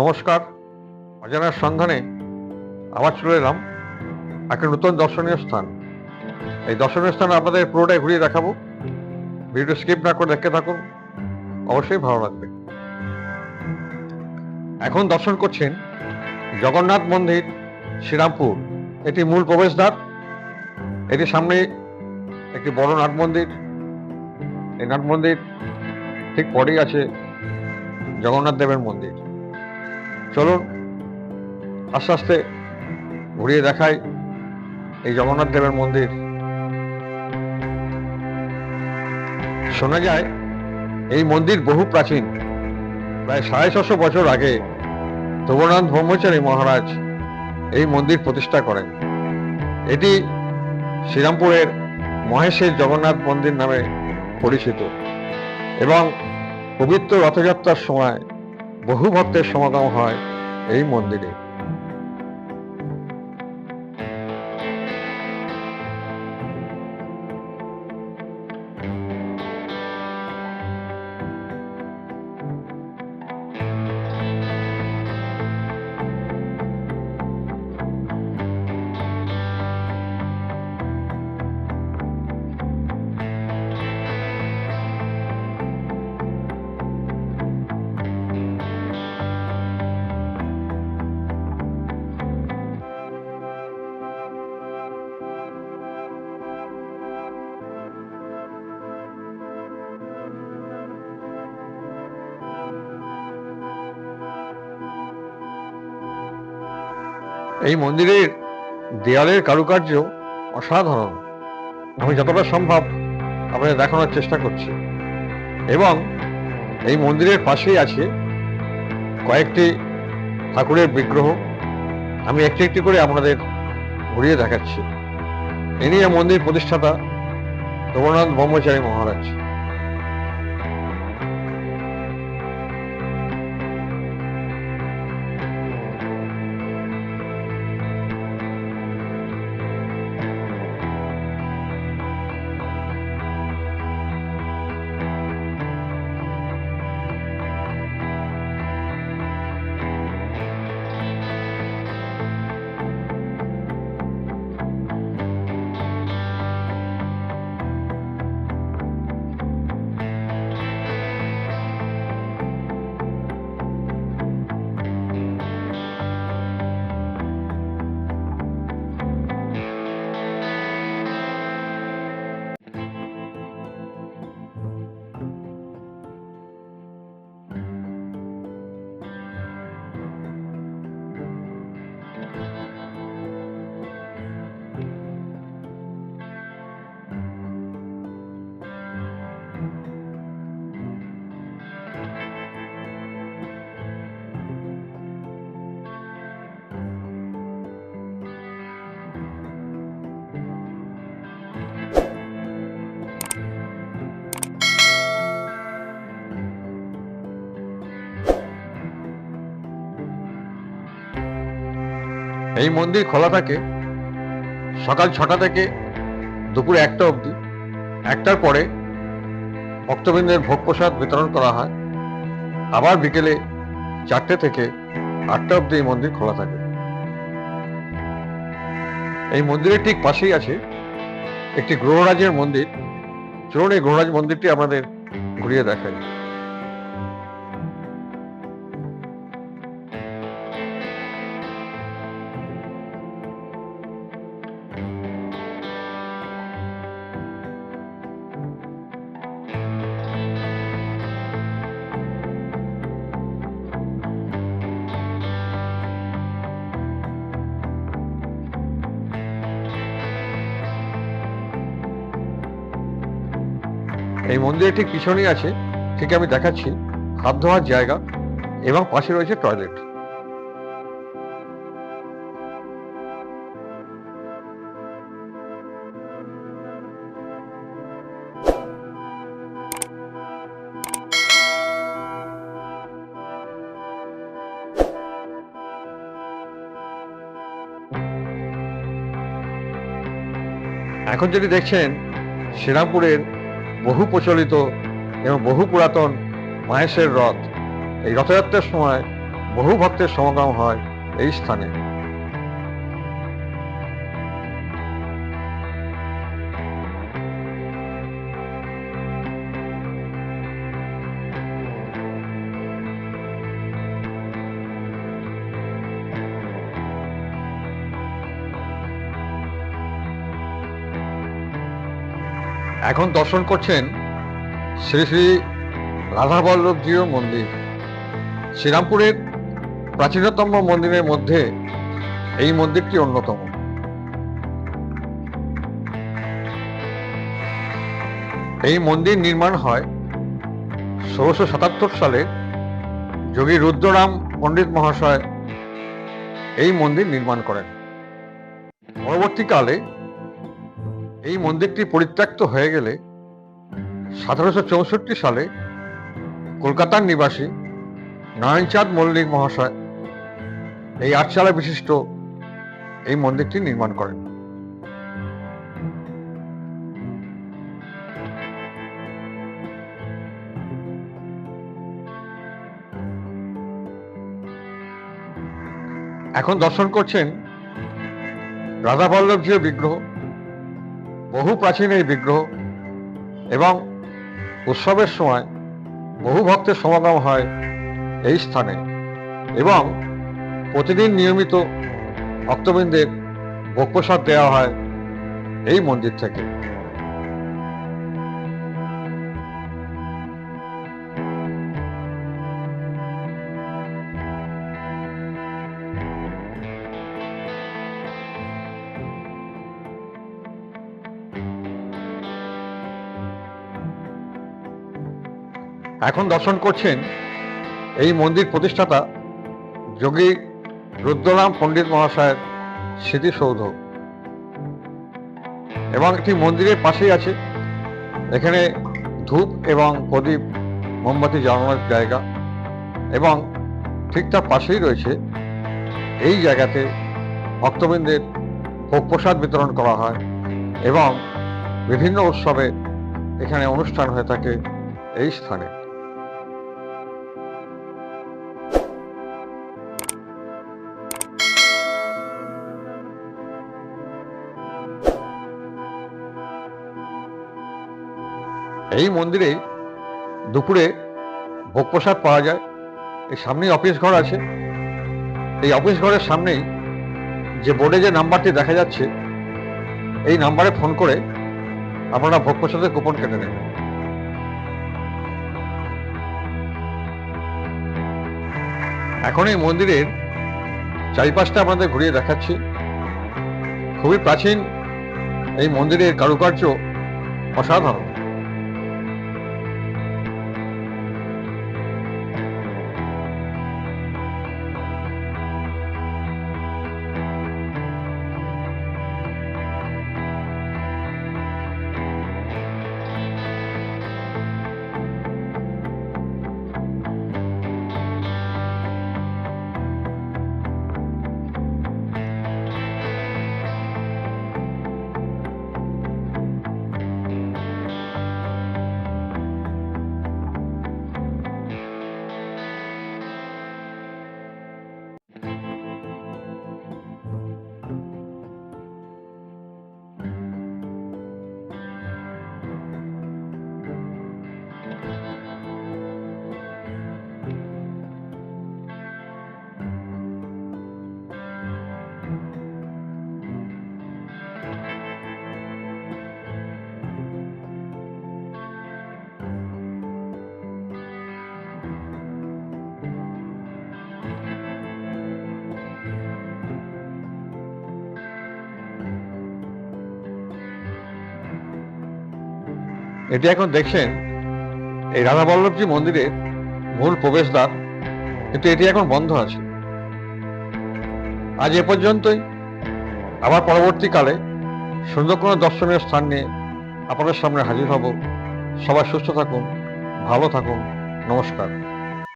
নমস্কার। অজানার সন্ধানে আবার চলে এলাম একটা নতুন দর্শনীয় স্থান। এই দর্শনীয় স্থান আপনাদের পুরোটাই ঘুরিয়ে দেখাবো। ভিডিও স্কিপ না করে দেখতে থাকুন। অবশ্যই ভালো লাগবে। এখন দর্শন করছেন জগন্নাথ মন্দির, শ্রীরামপুর। এটি মূল প্রবেশদ্বার। এটি সামনে একটি বড় নাট মন্দির। এই নাট মন্দির ঠিক পরেই আছে জগন্নাথ দেবের মন্দির। চলুন আস্তে আস্তে ঘুরিয়ে দেখাই এই জগন্নাথ দেবের মন্দির। শোনা যায়, এই মন্দির বহু প্রাচীন, প্রায় সাড়ে ছশো বছর আগে দেবনাথ ব্রহ্মচারী মহারাজ এই মন্দির প্রতিষ্ঠা করেন। এটি শ্রীরামপুরের মহেশের জগন্নাথ মন্দির নামে পরিচিত এবং পবিত্র রথযাত্রার সময় বহু ভক্তের সমাগম হয় এই মন্দিরে। এই মন্দিরের দেয়ালের কারুকার্য অসাধারণ। আমি যতটা সম্ভব আপনাদের দেখানোর চেষ্টা করছি। এবং এই মন্দিরের পাশেই আছে কয়েকটি ঠাকুরের বিগ্রহ। আমি একটি একটি করে আপনাদের ঘুরিয়ে দেখাচ্ছি। ইনি মন্দির প্রতিষ্ঠাতা রঘুনাথ ব্রহ্মচারী মহারাজ। এই মন্দির খোলা থাকে সকাল ছটা থেকে দুপুর একটা অবধি। একটার পরে ভক্তবৃন্দের ভোগ প্রসাদ বিতরণ করা হয়। আবার বিকেলে চারটে থেকে আটটা অবধি এই মন্দির খোলা থাকে। এই মন্দিরের ঠিক পাশেই আছে একটি গ্রহরাজের মন্দির। চলুন এই গ্রহরাজ মন্দিরটি আমাদের ঘুরিয়ে দেখাই। এই মন্দিরের ঠিক পিছনেই আছে, ঠিক আমি দেখাচ্ছি, হাত ধোয়ার জায়গা এবং পাশে রয়েছে টয়লেট এখন যদি দেখছেন, শ্রীরামপুরের বহু প্রচলিত এবং বহু পুরাতন মাহেশের রথ। এই রথযাত্রার সময় বহু ভক্তের সমাগম হয় এই স্থানে। এখন দর্শন করছেন শ্রী শ্রী রাধাবল্লভজিও মন্দির। শ্রীরামপুরের প্রাচীনতম মন্দিরের মধ্যে এই মন্দিরটি অন্যতম। এই মন্দির নির্মাণ হয় ষোলোশো সাতাত্তর সালে যোগী রুদ্ররাম পণ্ডিত মহাশয় এই মন্দির নির্মাণ করেন। পরবর্তীকালে এই মন্দিরটি পরিত্যক্ত হয়ে গেলে সতেরোশো চৌষট্টি সালে কলকাতার নিবাসী নারায়ণচাঁদ মল্লিক মহাশয় এই আটচালা বিশিষ্ট এই মন্দিরটি নির্মাণ করেন। এখন দর্শন করছেন রাধা বল্লভজির বিগ্রহ বহু প্রাচীন এই বিগ্রহ এবং উৎসবের সময় বহু ভক্তের সমাগম হয় এই স্থানে এবং প্রতিদিন নিয়মিত ভক্তবৃন্দের ভোগ প্রসাদ দেওয়া হয় এই মন্দির থেকে। এখন দর্শন করছেন এই মন্দির প্রতিষ্ঠাতা যোগী রুদ্ররাম পণ্ডিত মহাশয়ের স্মৃতিসৌধ এবং একটি মন্দিরের পাশেই আছে, এখানে ধূপ এবং প্রদীপ, মোমবাতি জ্বালানোর জায়গা। এবং ঠিক তার পাশেই রয়েছে, এই জায়গাতে ভক্তবৃন্দের ভোগ প্রসাদ বিতরণ করা হয় এবং বিভিন্ন উৎসবে এখানে অনুষ্ঠান হয়ে থাকে এই স্থানে। এই মন্দিরে দুপুরে ভোগ প্রসাদ পাওয়া যায়। এই সামনেই অফিস ঘর আছে। এই অফিস ঘরের সামনেই যে বোর্ডে যে নাম্বারটি দেখা যাচ্ছে, এই নাম্বারে ফোন করে আপনারা ভোগ প্রসাদের কুপন কেটে নেবেন। এখন এই মন্দিরের চারিপাশটা আপনাদের ঘুরিয়ে দেখাচ্ছি। খুবই প্রাচীন এই মন্দিরের কারুকার্য অসাধারণ। এটি এখন দেখছেন এই রাধা বল্লভজি মন্দিরের মূল প্রবেশদ্বার, কিন্তু এটি এখন বন্ধ আছে। আজ এ পর্যন্তই। আবার পরবর্তীকালে সুন্দর কোনো দর্শনীয় স্থান নিয়ে আপনাদের সামনে হাজির হব। সবাই সুস্থ থাকুন, ভালো থাকুন। নমস্কার।